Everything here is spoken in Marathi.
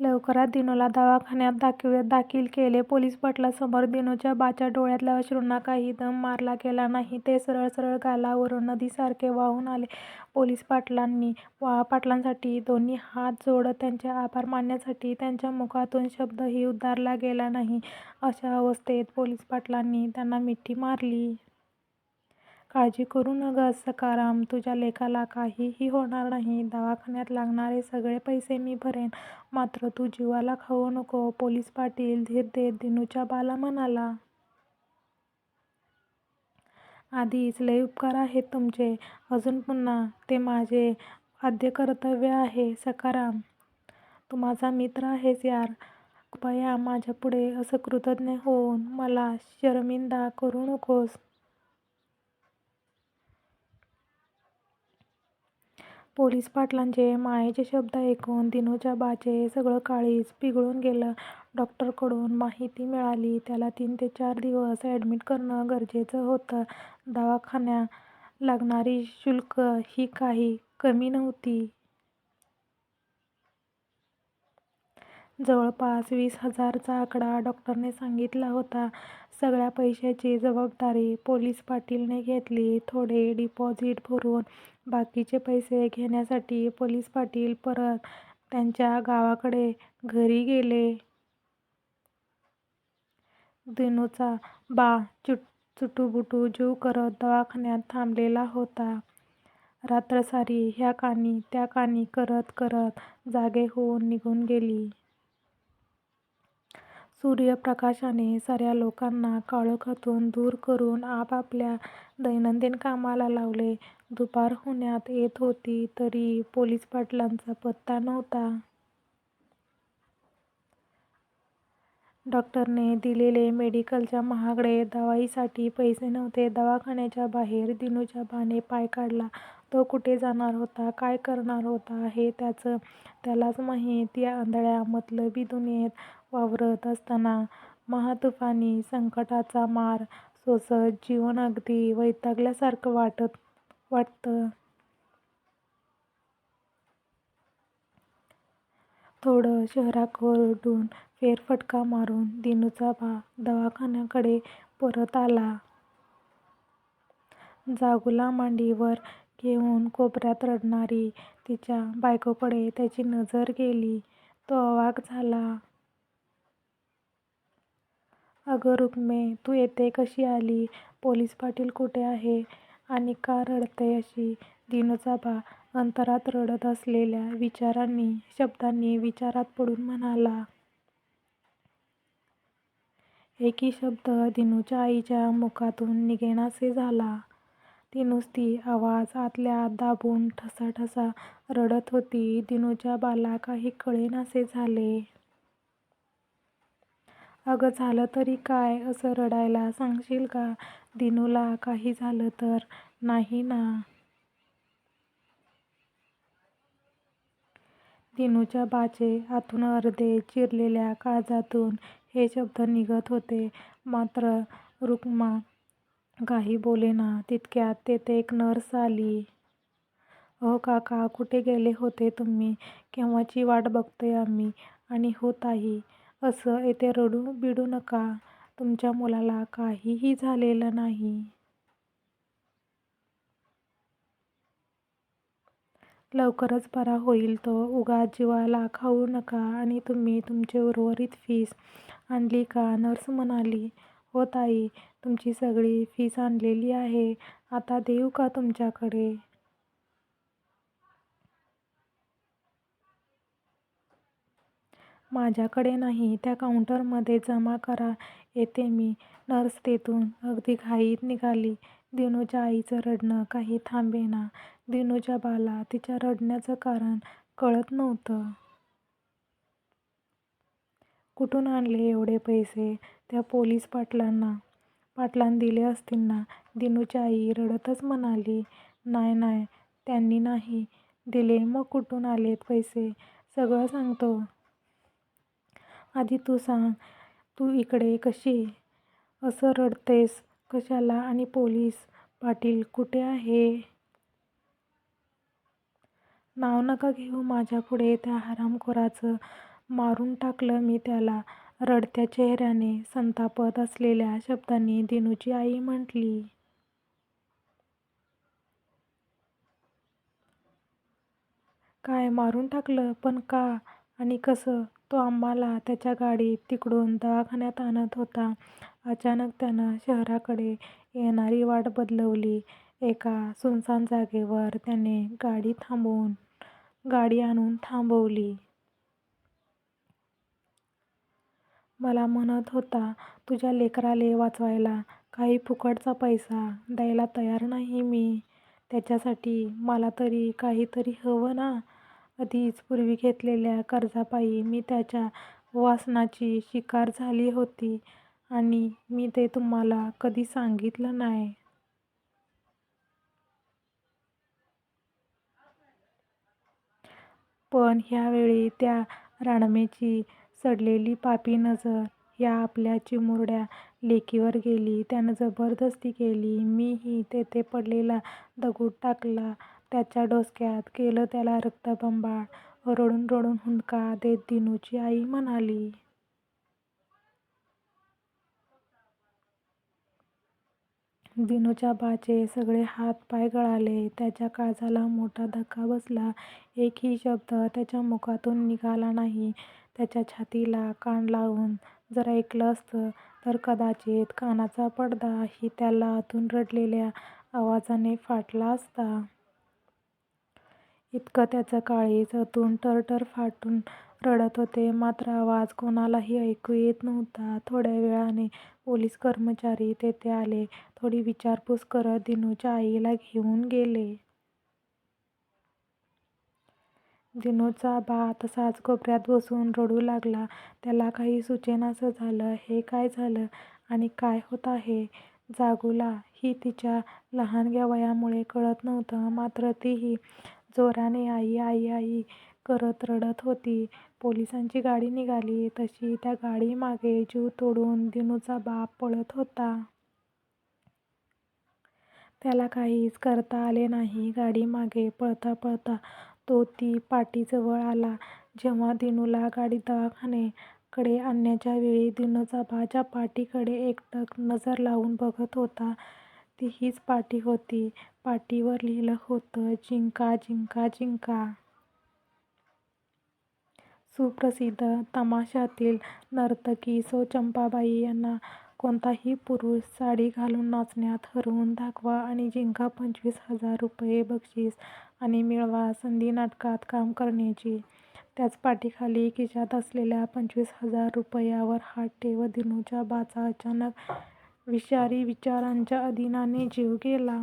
लवकरात दिनूला दवाखान्यात दाखल केले. पोलीस पाटलांसमोर दिनूच्या बाच्या डोळ्यातल्या अश्रूंना काही दम मारला गेला नाही. ते सरळ सरळ गालावरून नदीसारखे वाहून आले. पोलीस पाटलांसाठी दोन्ही हात जोडत त्यांचे आभार मानण्यासाठी त्यांच्या मुखातून शब्दही उद्गारला गेला नाही. अशा अवस्थेत पोलीस पाटलांनी त्यांना मिठी मारली. काळजी करू नकोस सखाराम. तुझ्या लेकाला काहीही होणार नाही. दवाखान्यात लागणारे सगळे पैसे मी भरेन. मात्र तू जीवाला खाऊ नको. पोलीस पाटील धीर देत दिनूच्या बाला म्हणाला. आधीच लय उपकार आहेत तुमचे. अजून पुन्हा ते माझे आद्य कर्तव्य आहे. सखाराम, तू माझा मित्र आहेस यार. कृपया माझ्यापुढे असं कृतज्ञ होऊन मला शरमिंदा करू नकोस. पोलीस पाटलांचे मायेचे शब्द ऐकून दिनूच्या बाचे सगळं काळीज पिघळून गेलं. डॉक्टरकडून माहिती मिळाली. त्याला तीन ते चार दिवस ॲडमिट करणं गरजेचं होतं. दवाखान्या लागणारी शुल्क ही काही कमी नव्हती. जवळपास वीस हजारचा आकडा डॉक्टरने सांगितला होता. सगळ्या पैशाची जबाबदारी पोलीस पाटीलने घेतली. थोडे डिपॉझिट भरून बाकीचे पैसे घेण्यासाठी पोलीस पाटील परत त्यांच्या गावाकडे घरी गेले. दिनूचा बा चुटूबुटू जीव करत दवाखान्यात थांबलेला होता. रात्र सारी ह्या कानी त्या कानी करत करत जागे होऊन निघून गेली. सूर्यप्रकाशाने साऱ्या लोकांना काळोखातून दूर करून आपापल्या दैनंदिन कामाला लावले. दुपार होण्यात येत होती तरी पोलीस पाटलांचा पत्ता नव्हता. डॉक्टरने दिलेले मेडिकलच्या महागडे दवाईसाठी पैसे नव्हते. दवाखान्याच्या बाहेर दिनूच्या बाने पाय काढला. तो कुठे जाणार होता? काय करणार होता हे त्याचं त्यालाच माहीत. या आंधळ्या मतलबी दुनियेत वावरत असताना महातुफानी संकटाचा मार सोसत जीवन अगदी वैतागल्यासारखं वाटत वाटतं. थोडं शहराकडून फेरफटका मारून दिनूचा बा दवाखान्याकडे परत आला. जागूला मांडीवर घेऊन कोपऱ्यात रडणारी तिच्या बायकोकडे त्याची नजर गेली. तो अवाक झाला. अगं रुक्मे, तू येते कशी आली? पोलीस पाटील कुठे आहे? आणि का रडते अशी? दिनूचा बा अंतरात रडत असलेल्या विचारांनी शब्दांनी विचारात पडून म्हणाला. एकही शब्द दिनूच्या आईच्या मुखातून निघेनासे झाला. ती नुसती आवाज आतल्या आत दाबून ठसाठसा रडत होती. दिनूच्या बाला काही कळेनासे झाले. अगं झालं तरी काय? असं रडायला सांगशील का? दिनूला काही झालं तर नाही ना? दिनूच्या बाचे आतून अर्धे चिरलेल्या काळजातून हे शब्द निघत होते. मात्र रुक्मा काही बोलेना. तितक्यात तेथे एक नर्स आली. अहो काका, कुठे गेले होते तुम्ही? केव्हाची वाट बघतोय आम्ही. आणि हो ताई, असं येथे रडू बिडू नका. तुमच्या मुलाला काहीही झालेलं नाही. लवकरच बरा होईल तो. उगा जीवाला खाऊ नका. आणि तुम्ही तुमची उर्वरित फीस आणली का? नर्स म्हणाली. हो ताई, तुमची सगळी फीस आणलेली आहे. आता देऊ का तुमच्याकडे? माझ्याकडे नाही. त्या काउंटरमध्ये जमा करा. येते मी. नर्स तेथून अगदी घाईत निघाली. दिनूच्या आईचं रडणं काही थांबेना. दिनूच्या बाला तिच्या रडण्याचं कारण कळत नव्हतं. कुठून आणले एवढे पैसे? त्या पोलीस पाटलांना पाटलां दिले असतील ना? दिनूची आई रडतच म्हणाली. नाय नाय, त्यांनी नाही दिले. मग कुठून आलेत पैसे? सगळं सांगतो. आधी तू सांग, तू इकडे कशी? असं रडतेस कशाला? आणि पोलीस पाटील कुठे आहे? नाव नका घेऊ माझ्यापुढे त्या हरामखोराचं. मारून टाकलं मी त्याला. रडत्या चेहर्याने, संतापत असलेल्या शब्दांनी दिनूची आई म्हटली. काय मारून टाकलं? पण का? आणि कसं? तो आम्हाला त्याच्या गाडीत तिकडून दवाखान्यात आणत होता. अचानक त्यानं शहराकडे येणारी वाट बदलवली. एका सुनसान जागेवर त्याने गाडी आणून थांबवली. मला म्हणत होता तुझ्या लेकराले वाचवायला काही फुकटचा पैसा द्यायला तयार नाही मी. त्याच्यासाठी मला तरी काहीतरी हवं ना? आधीच पूर्वी घेतलेल्या कर्जापायी मी त्याच्या वासनाची शिकार झाली होती आणि मी ते तुम्हाला कधी सांगितलं नाय. पण ह्यावेळी त्या रानमेची सडलेली पापी नजर ह्या आपल्या चिमुरड्या लेकीवर गेली. त्यानं जबरदस्ती केली. मीही तेथे पडलेला दगड टाकला त्याच्या डोसक्यात. केलं त्याला रक्तबंबाळ. रडून रडून हुंदका देत दिनूची आई म्हणाली. दिनूच्या बाचे सगळे हात पाय गळाले. त्याच्या काळजाला मोठा धक्का बसला. एकही शब्द त्याच्या मुखातून निघाला नाही. त्याच्या छातीला कान लावून जर ऐकलं असतं तर कदाचित कानाचा पडदा ही त्याला आतून रडलेल्या आवाजाने फाटला असता. इतकं त्याचं काळीज आतून टरटर फाटून रडत होते. मात्र आवाज कोणालाही ऐकू येत नव्हता. थोड्या वेळाने पोलीस कर्मचारी तेथे आले. थोडी विचारपूस करत दिनूच्या आईला घेऊन गेले. दिनूचा बा तसाच कोपऱ्यात बसून रडू लागला. त्याला काही सुचेनासं झालं. हे काय झालं आणि काय होत आहे? जागूला ही तिच्या लहानग्या वयामुळे कळत नव्हतं. मात्र तीही जोराने आई आई आई करत रडत होती. पोलिसांची गाडी निघाली तशी त्या गाडीमागे जीव तोडून दिनूचा बाप पळत होता. त्याला काहीच करता आले नाही. गाडीमागे पळता पळता तो ती पाटीजवळ आला. जेव्हा दिनूला गाडी दवाखान्याकडे आणण्याच्या वेळी दिनूचा बा ज्या एकटक नजर लावून बघत होता ती हीच पाटी होती. पाटीवर लिहिलं होतं जिंका जिंका जिंका. सुप्रसिद्ध तमाशातील नर्तकी सौ. चंपाबाई यांना कोणताही पुरुष साडी घालून नाचण्यात हरवून दाखवा आणि जिंका पंचवीस हजार रुपये बक्षीस आणि मिळवा संधी नाटकात काम करण्याची. त्याच पाटीखाली खिशात असलेल्या पंचवीस हजार रुपयांवर हात ठेवत दिनूच्या बाचा अचानक विषारी विचारांच्या अधीनाने जीव गेला.